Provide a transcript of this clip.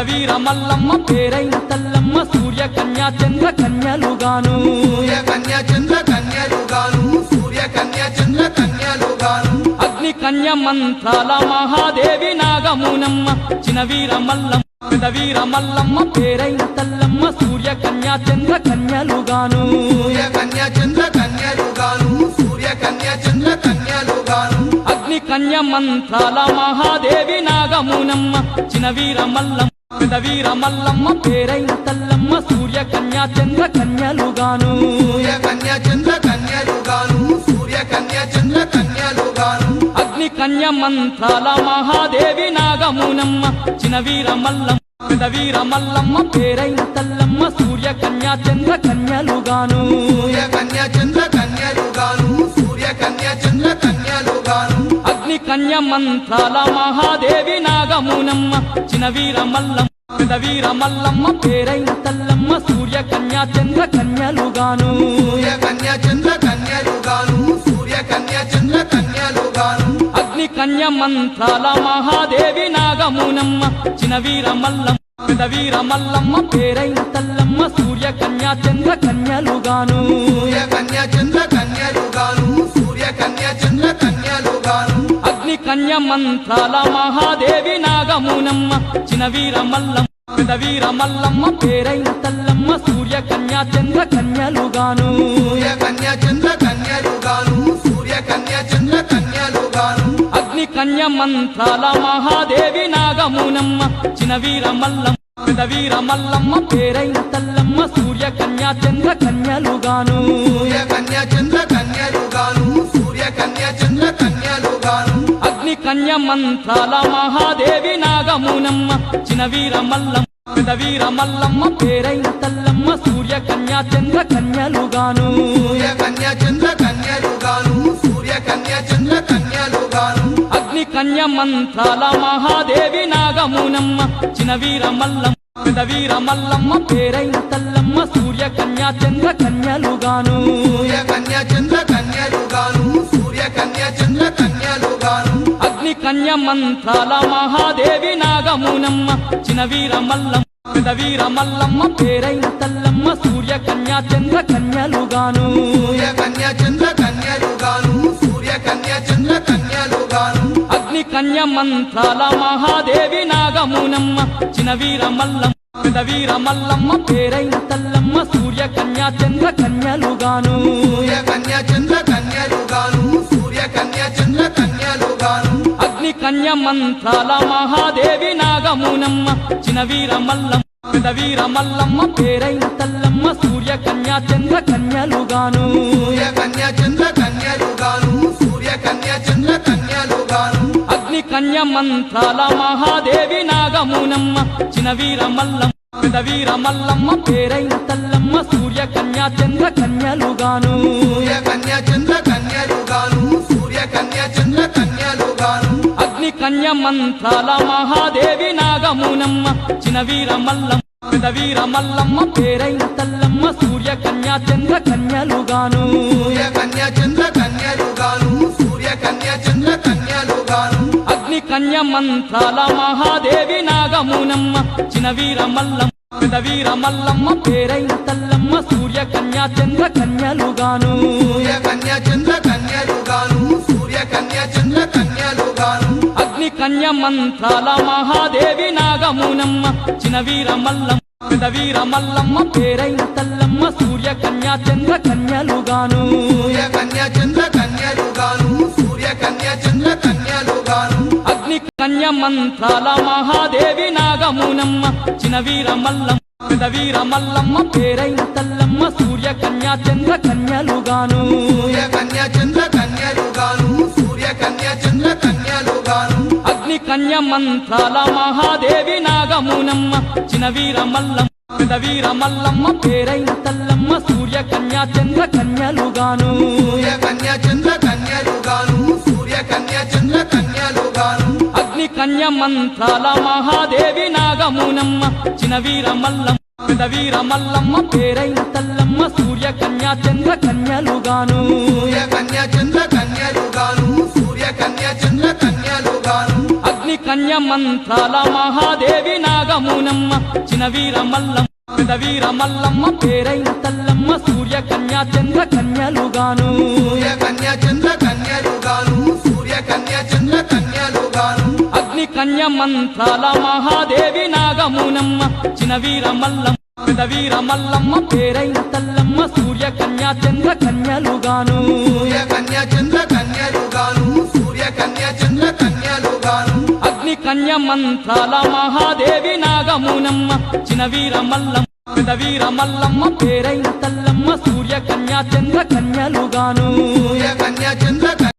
వీర మల్లమ్మ పేరైన తల్లమ్మ సూర్య కన్యా చంద్ర కన్యలుగాను సూర్య కన్య చంద్ర కన్యలుగాను సూర్య కన్య చంద్ర కన్యలుగాను అగ్ని కన్య మంత్రాల మహాదేవి నాగమునమ్మ చిన వీర మల్లమ్మ వీర మల్లమ్మ పేరైన తల్లమ్మ సూర్య కన్యా చంద్ర కన్యలుగాను సూర్య కన్య చంద్ర కన్యలుగాను సూర్య కన్య చంద్ర కన్యలుగాను అగ్ని కన్య మంత్రాల మహాదేవి నాగమునమ్మ చిన వీర మల్లమ్మ వీర మల్లమ్మ పేరైన తల్లమ్మ సూర్య కన్యా చంద్ర కన్యలుగాను సూర్య కన్య చంద్ర కన్యలుగాను సూర్య కన్య చంద్ర కన్యలుగాను అగ్ని కన్య మంత్రాల మహాదేవి నాగమునమ్మ చిన వీర మల్లమ్మ వీర మల్లమ్మ పేరైన తల్లమ్మ సూర్య కన్యా చంద్ర కన్యలుగాను సూర్య కన్య చంద్ర కన్యలుగాను సూర్య కన్య చంద్ర కన్యలుగాను అగ్ని కన్య మంత్రాల మహాదేవి నాగమునమ్మ చిన వీర మల్లమ్మ వీర మల్లమ్మ పేరైన తల్లమ్మ సూర్య కన్యా చంద్ర కన్యలుగాను సూర్య కన్య చంద్ర కన్యలుగాను సూర్య కన్య చంద్ర కన్యలుగాను అగ్ని కన్య మంత్రాల మహాదేవి నాగమునమ్మ చిన వీర మల్లమ్మ వీర మల్లమ్మ పేరైన తల్లమ్మ సూర్య కన్యా చంద్ర కన్యలుగాను సూర్య కన్య చంద్ర కన్యలుగాను సూర్య కన్య అగ్ని కన్య మంత్రాల మహాదేవి నాగమునమ్మ చిన్న వీర మల్లమ్మ పెద్ద వీర మల్లమ్మ పేరైన తల్లమ్మ సూర్య కన్యా చంద్ర కన్యలుగాను సూర్య కన్య చంద్ర కన్యలుగాను సూర్య కన్య చంద్ర కన్యలుగాను అగ్ని కన్య మంత్రాల మహాదేవి నాగమునమ్మ చిన్న వీర మల్లమ్మ పెద్ద వీర మల్లమ్మ పేరైన తల్లమ్మ సూర్య కన్య చంద్ర కన్యలుగాను సూర్య కన్య చంద్ర కన్యలుగాను సూర్య కన్య చంద్ర కన్యలుగాను అగ్ని కన్య మంత్రాల మహాదేవి నాగమునమ్మ చిన వీర మల్లమ్మ వీర మల్లమ్మ పేరైన తల్లమ్మ సూర్య కన్యా చంద్ర కన్యలుగాను సూర్య కన్య చంద్ర కన్యలుగాను సూర్య కన్య చంద్ర కన్యలుగాను అగ్ని కన్య మంత్రాల మహాదేవి నాగమునమ్మ చిన వీర మల్లమ్మ వీర మల్లమ్మ పేరైన తల్లమ్మ సూర్య కన్యా చంద్ర కన్యలుగాను సూర్య కన్య చంద్ర అగ్ని కన్య మంత్రాల మహాదేవి నాగమునమ్మ చిన వీర మల్లమ్మ వీర మల్లమ్మ పేరైన తల్లమ్మ సూర్య కన్యా చంద్ర కన్యలుగాను సూర్య కన్య చంద్ర కన్యలుగాను సూర్య కన్య చంద్ర కన్యలుగాను అగ్ని కన్య మంత్రాల మహాదేవి నాగమునమ్మ చిన వీర మల్లమ్మ వీర మల్లమ్మ పేరైన తల్లమ్మ సూర్య కన్యా చంద్ర కన్యలుగాను సూర్య కన్య చంద్ర అగ్ని కన్య మంత్రాల మహాదేవి నాగమునమ్మ చిన వీర మల్లమ్మ వీర మల్లమ్మ పేరైన తల్లమ్మ సూర్య కన్యా చంద్ర కన్యలుగాను సూర్య కన్య చంద్ర కన్యలుగాను సూర్య కన్య చంద్ర కన్యలుగాను అగ్ని కన్య మంత్రాల మహాదేవి నాగమునమ్మ చిన వీర మల్లమ్మ వీర మల్లమ్మ పేరైన తల్లమ్మ సూర్య కన్యా చంద్ర కన్యలుగాను సూర్య కన్య చంద్ర కన్యలుగాను సూర్య కన్య చంద్ర కన్యలుగాను అగ్ని కన్య మంత్రాల మహాదేవి నాగమునమ్మ చిన వీర మల్లమ్మ వీర మల్లమ్మ పేరైన తల్లమ్మ సూర్య కన్యా చంద్ర కన్యలుగాను సూర్య కన్య చంద్ర కన్యలుగాను సూర్య కన్య చంద్ర కన్యలుగాను అగ్ని కన్య మంత్రాల మహాదేవి నాగమునమ్మ చిన వీర మల్లమ్మ వీర మల్లమ్మ పేరైన తల్లమ్మ సూర్య కన్యా చంద్ర కన్యలుగాను సూర్య కన్య చంద్ర కన్యలుగాను అగ్ని కన్య మంత్రాల మహాదేవి నాగమునమ్మ చిన వీర మల్లమ్మ వీర మల్లమ్మ పేరైన తల్లమ్మ సూర్య కన్యా చంద్ర కన్యలుగాను సూర్య కన్య చంద్ర కన్యలుగాను సూర్య కన్య చంద్ర కన్యలుగాను అగ్ని కన్య మంత్రాల మహాదేవి నాగమునమ్మ చిన వీర మల్లమ్మ వీర మల్లమ్మ పేరైన తల్లమ్మ సూర్య కన్యా చంద్ర కన్యలుగాను సూర్య కన్య చంద్ర కన్యలుగాను కన్య మంత్రాల మహాదేవి నాగమునమ్మ చిన వీర మల్లమ్మ వీర మల్లమ్మ పేరైన తల్లమ్మ సూర్య కన్యా చంద్ర కన్యలుగాను సూర్య కన్య చంద్ర కన్యలుగాను సూర్య కన్య చంద్ర కన్యలుగాను అగ్ని కన్య మంత్రాల మహాదేవి నాగమునమ్మ చిన వీర మల్లమ్మ వీర మల్లమ్మ పేరైన తల్లమ్మ సూర్య కన్యా చంద్ర కన్యలుగాను సూర్య కన్య చంద్ర కన్య మంత్రాల మహాదేవి నాగమునమ్మ చిన వీర మల్లమ్మ పెద వీర మల్లమ్మ పేరైన తల్లమ్మ సూర్య కన్యా చంద్ర కన్యలుగాను సూర్య కన్య చంద్ర కన్యలుగాను సూర్య కన్య చంద్ర కన్యలుగాను అగ్ని కన్య మంత్రాల మహాదేవి నాగమునమ్మ చిన వీర మల్లమ్మ పెద వీర మల్లమ్మ పేరైన తల్లమ్మ సూర్య కన్యా చంద్ర కన్యలుగాను సూర్య కన్య చంద్ర కన్యలుగాను సూర్య కన్య చంద్ర కన్యలుగాను అగ్ని కన్య మంత్రాల మహాదేవి నాగమునమ్మ చిన్న వీర మల్లమ్మ పెద వీర మల్లమ్మ పేరైన తల్లమ్మ సూర్య కన్యా చంద్ర కన్యలుగాను సూర్య కన్య చంద్ర